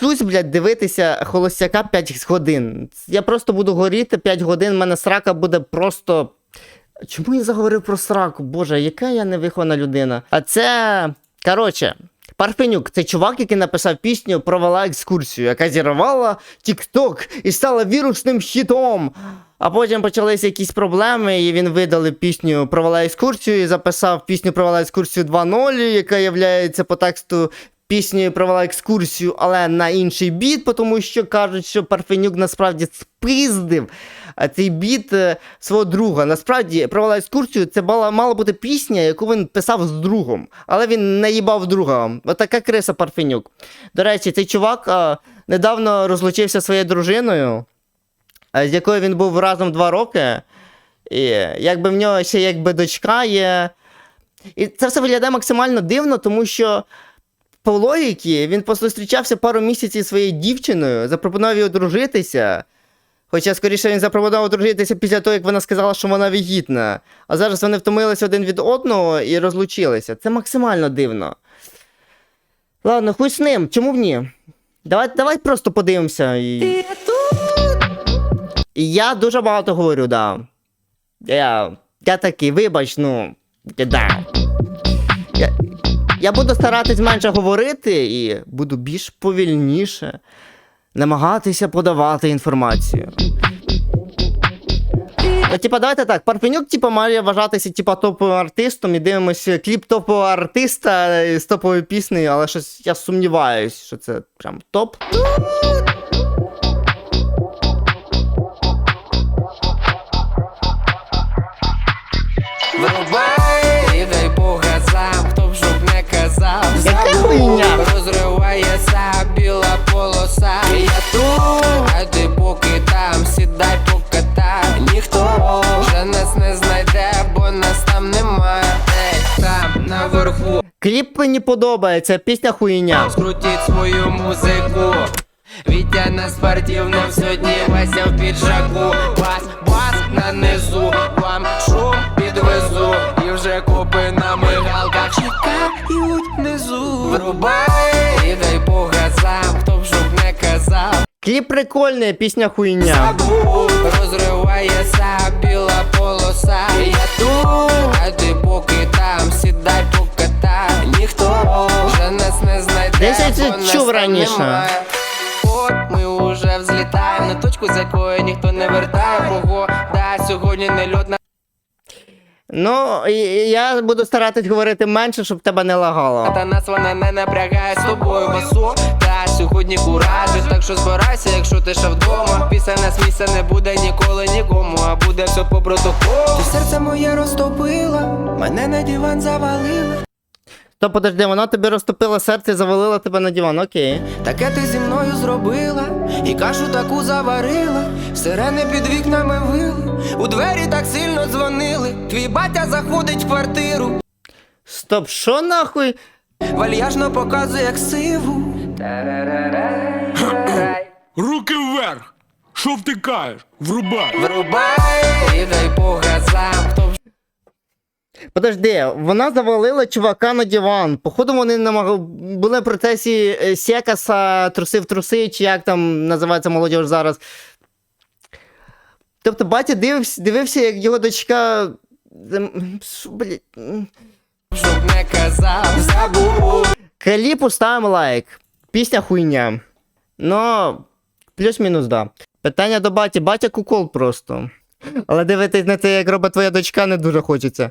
вчусь, блядь, дивитися холостяка 5 годин. Я просто буду горіти 5 годин, в мене срака буде просто. Чому я заговорив про сраку? Боже, яка я невихована людина. А це. Коротше. Парфенюк, це чувак, який написав пісню провела екскурсію, яка зірвала TikTok і стала вірусним хітом. А потім почалися якісь проблеми, і він видалив пісню Провела екскурсію і записав пісню Провела екскурсію 2.0, яка є по тексту піснею Провела екскурсію, але на інший біт, тому що кажуть, що Парфенюк насправді спиздив цей біт е, свого друга. Насправді, провела екскурсію, це мала, мала бути пісня, яку він писав з другом, але він наїбав друга. Отака криса Парфенюк. До речі, цей чувак е, недавно розлучився своєю дружиною, е, з якою він був разом два роки. І якби в нього ще якби дочка є. І це все виглядає максимально дивно, тому що. По логіки, він зустрічався пару місяців зі своєю дівчиною, запропонував їй одружитися. Хоча, скоріше, він запропонував одружитися після того, як вона сказала, що вона вагітна. А зараз вони втомилися один від одного і розлучилися. Це максимально дивно. Ладно, хуй з ним, чому б ні? Давай, давай просто подивимося. І я дуже багато говорю, да. Я, я такий, вибач, ну. Да. Я, я буду старатись менше говорити і буду більш повільніше намагатися подавати інформацію. Ну, Типа, давайте так, Парфенюк, типа, має вважатися типа топовим артистом і дивимося кліп топового артиста з топовою піснею, але щось я сумніваюсь, що це прям топ. Кліп мені подобається, пісня хуйня. Скрутіть свою музику. Вітя на спортивному сьогодні Вася в піджаку. Бас, бас на низу. Вам шум підвезу. І вже копи на мигалках Чекають внизу. Врубай. І дай по газам Хто б щоб не казав. Кліп прикольний, пісня хуйня. Забув. Розривається біла я це чув раніше. От ми уже взлітаємо на точку, з якої ніхто не вертає мого. Да, сьогодні не льотна. Ну, я буду старатись говорити менше, щоб тебе не лагало. та нас вона не напрягає з тобою басу. Та сьогодні куражиш, так що збирайся, якщо ти ще вдома. Після нас місця не буде ніколи нікому, а буде все по протоколу. Ти серце моє розтопила, мене на диван завалила. То подожди, вона тобі розтопила серце і завалила тебе на диван, окей. Таке ти зі мною зробила, і кашу таку заварила, сирени під вікнами вили, у двері так сильно дзвонили. Твій батя заходить в квартиру, Стоп, що нахуй? вальяжно показує ксиву. Руки вверх! Що втикаєш? Врубай! Врубай і дай по газам, Подожди, вона завалила чувака на диван. Походу, вони намаг... були в процесі е, Секаса, труси в труси, чи як там називається молодіж зараз. Тобто, батя дивився, дивився, як його дочка. ем, що, щоб не казав, забув. Кліпу ставимо лайк. Пісня хуйня. Ну, плюс-мінус, да. Питання до баті. Батя кукол просто. Але дивитись на те, як робить твоя дочка, не дуже хочеться.